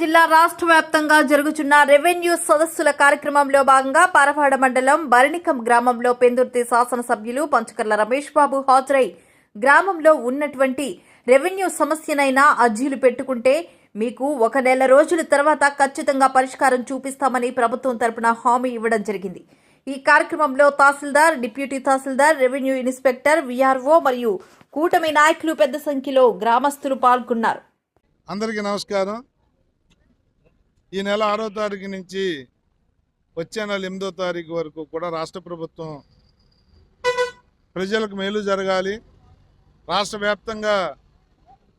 జిల్లా రాష్ట్ర వ్యాప్తంగా జరుగుతున్న రెవెన్యూ సదస్సుల కార్యక్రమంలో భాగంగా పారవాడ మండలం బరణికం గ్రామంలో పెందుర్తి శాసనసభ్యులు పంచకర్ల రమేష్ బాబు హాజరై గ్రామంలో ఉన్నటువంటి రెవెన్యూ సమస్యనైనా అర్జీలు పెట్టుకుంటే మీకు ఒక నెల రోజుల తర్వాత ఖచ్చితంగా పరిష్కారం చూపిస్తామని ప్రభుత్వం తరపున హామీ ఇవ్వడం జరిగింది. ఈ కార్యక్రమంలో tahsildar deputy tahsildar revenue inspector VRO మరియు కూటమి నాయకులు పెద్ద సంఖ్యలో గ్రామస్తులు పాల్గొన్నారు. అందరికీ నమస్కారం. ఈ నెల ఆరో తారీఖు నుంచి వచ్చే నెల ఎనిమిదో తారీఖు వరకు కూడా రాష్ట్ర ప్రభుత్వం ప్రజలకు మేలు జరగాలి. రాష్ట్ర వ్యాప్తంగా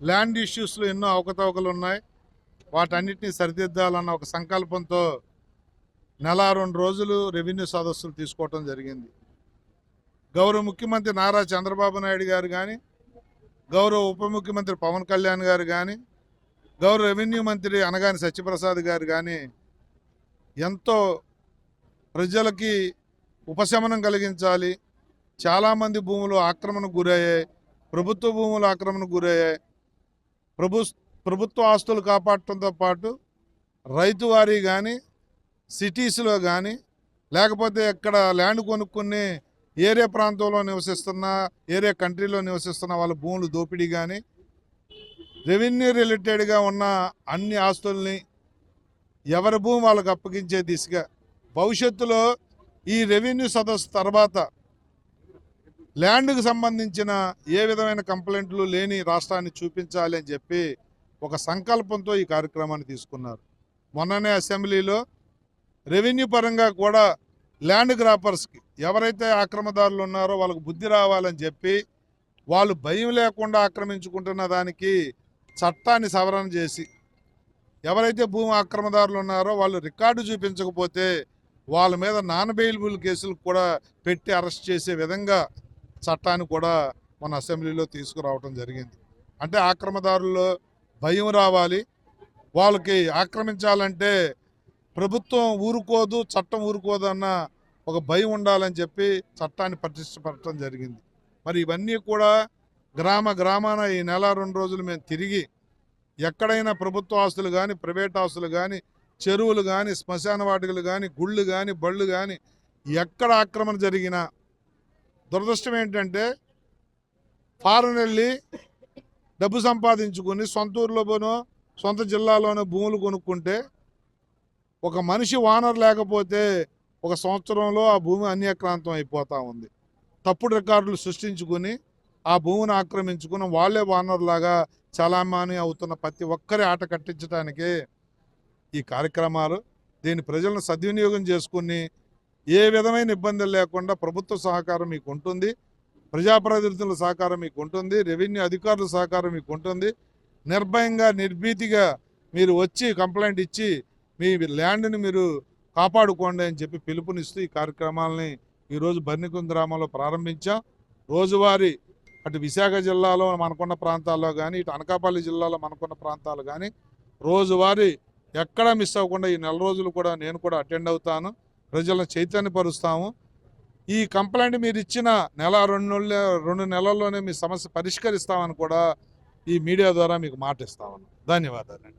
ల్యాండ్ ఇష్యూస్లో ఎన్నో అవకతవకలు ఉన్నాయి. వాటన్నిటిని సరిదిద్దాలన్న ఒక సంకల్పంతో నెల రెండు రోజులు రెవెన్యూ సదస్సులు తీసుకోవటం జరిగింది. గౌరవ ముఖ్యమంత్రి నారా చంద్రబాబు నాయుడు గారు కానీ గౌరవ ఉప ముఖ్యమంత్రి పవన్ కళ్యాణ్ గారు కానీ గౌరవ రెవెన్యూ మంత్రి అనగాని సత్యప్రసాద్ గారు కానీ ఎంతో ప్రజలకి ఉపశమనం కలిగించాలి. చాలామంది భూములు ఆక్రమణకు గురయ్యాయి. ప్రభుత్వ భూములు ఆక్రమణకు గురయ్యాయి. ప్రభు ప్రభుత్వ ఆస్తులు కాపాడటంతో పాటు రైతువారీ కానీ సిటీస్లో కానీ లేకపోతే ఎక్కడ ల్యాండ్ కొనుక్కుని ఏరియా ప్రాంతంలో నివసిస్తున్న ఏరియా కంట్రీలో నివసిస్తున్న వాళ్ళ భూములు దోపిడీ కానీ రెవెన్యూ రిలేటెడ్గా ఉన్న అన్ని ఆస్తుల్ని ఎవరి భూమి వాళ్ళకు అప్పగించే దిశగా భవిష్యత్తులో ఈ రెవెన్యూ సదస్సు తర్వాత ల్యాండ్కు సంబంధించిన ఏ విధమైన కంప్లైంట్లు లేని రాష్ట్రాన్ని చూపించాలి అని చెప్పి ఒక సంకల్పంతో ఈ కార్యక్రమాన్ని తీసుకున్నారు. మొన్ననే అసెంబ్లీలో రెవెన్యూ పరంగా కూడా ల్యాండ్ గ్రాపర్స్కి ఎవరైతే ఆక్రమదారులు ఉన్నారో వాళ్ళకు బుద్ధి రావాలని చెప్పి వాళ్ళు భయం లేకుండా ఆక్రమించుకుంటున్న దానికి చట్టాన్ని సవరణ చేసి ఎవరైతే భూమి ఆక్రమదారులు ఉన్నారో వాళ్ళు రికార్డు చూపించకపోతే వాళ్ళ మీద నాన్ బెయిలబుల్ కేసులు కూడా పెట్టి అరెస్ట్ చేసే విధంగా చట్టాన్ని కూడా మన అసెంబ్లీలో తీసుకురావడం జరిగింది. అంటే ఆక్రమదారుల్లో భయం రావాలి. వాళ్ళకి ఆక్రమించాలంటే ప్రభుత్వం ఊరుకోదు చట్టం ఊరుకోదు అన్న ఒక భయం ఉండాలని చెప్పి చట్టాన్ని పటిష్టపరచడం జరిగింది. మరి ఇవన్నీ కూడా గ్రామ గ్రామాన ఈ నెల రెండు రోజులు మేము తిరిగి ఎక్కడైనా ప్రభుత్వ ఆస్తులు కానీ ప్రైవేట్ ఆస్తులు కానీ చెరువులు కానీ శ్మశాన వాటికలు కానీ గుళ్ళు కానీ బళ్ళు కానీ ఎక్కడ ఆక్రమణ జరిగినా దురదృష్టం ఏంటంటే ఫారెన్ వెళ్ళి డబ్బు సంపాదించుకుని సొంత ఊర్లోనో సొంత జిల్లాలోనో భూములు కొనుక్కుంటే ఒక మనిషి వానర్ లేకపోతే ఒక సంవత్సరంలో ఆ భూమి అన్యాక్రాంతం అయిపోతూ ఉంది. తప్పుడు రికార్డులు సృష్టించుకుని ఆ భూమిని ఆక్రమించుకుని వాళ్ళే వానరులాగా చలామణి అవుతున్న ప్రతి ఒక్కరి ఆట కట్టించడానికి ఈ కార్యక్రమాలు దీని ప్రజలను సద్వినియోగం చేసుకుని ఏ విధమైన ఇబ్బందులు లేకుండా ప్రభుత్వ సహకారం మీకు ఉంటుంది ప్రజాప్రతినిధుల సహకారం మీకు ఉంటుంది రెవెన్యూ అధికారుల సహకారం మీకు ఉంటుంది. నిర్భయంగా నిర్భీతిగా మీరు వచ్చి కంప్లైంట్ ఇచ్చి మీ ల్యాండ్ని మీరు కాపాడుకోండి అని చెప్పి పిలుపునిస్తూ ఈ కార్యక్రమాలని ఈరోజు బర్నికుం గ్రామంలో ప్రారంభించాం. రోజువారీ అటు విశాఖ జిల్లాలో మనకున్న ప్రాంతాల్లో కానీ ఇటు అనకాపల్లి జిల్లాలో మనకున్న ప్రాంతాలు కానీ రోజువారీ ఎక్కడా మిస్ అవ్వకుండా ఈ నెల రోజులు కూడా నేను కూడా అటెండ్ అవుతాను. ప్రజలను చైతన్యపరుస్తాము. ఈ కంప్లైంట్ మీరు ఇచ్చిన నెల రెండు నెలల రెండు నెలల్లోనే మీ సమస్య పరిష్కరిస్తామని కూడా ఈ మీడియా ద్వారా మీకు మాట ఇస్తామని ధన్యవాదాలండి.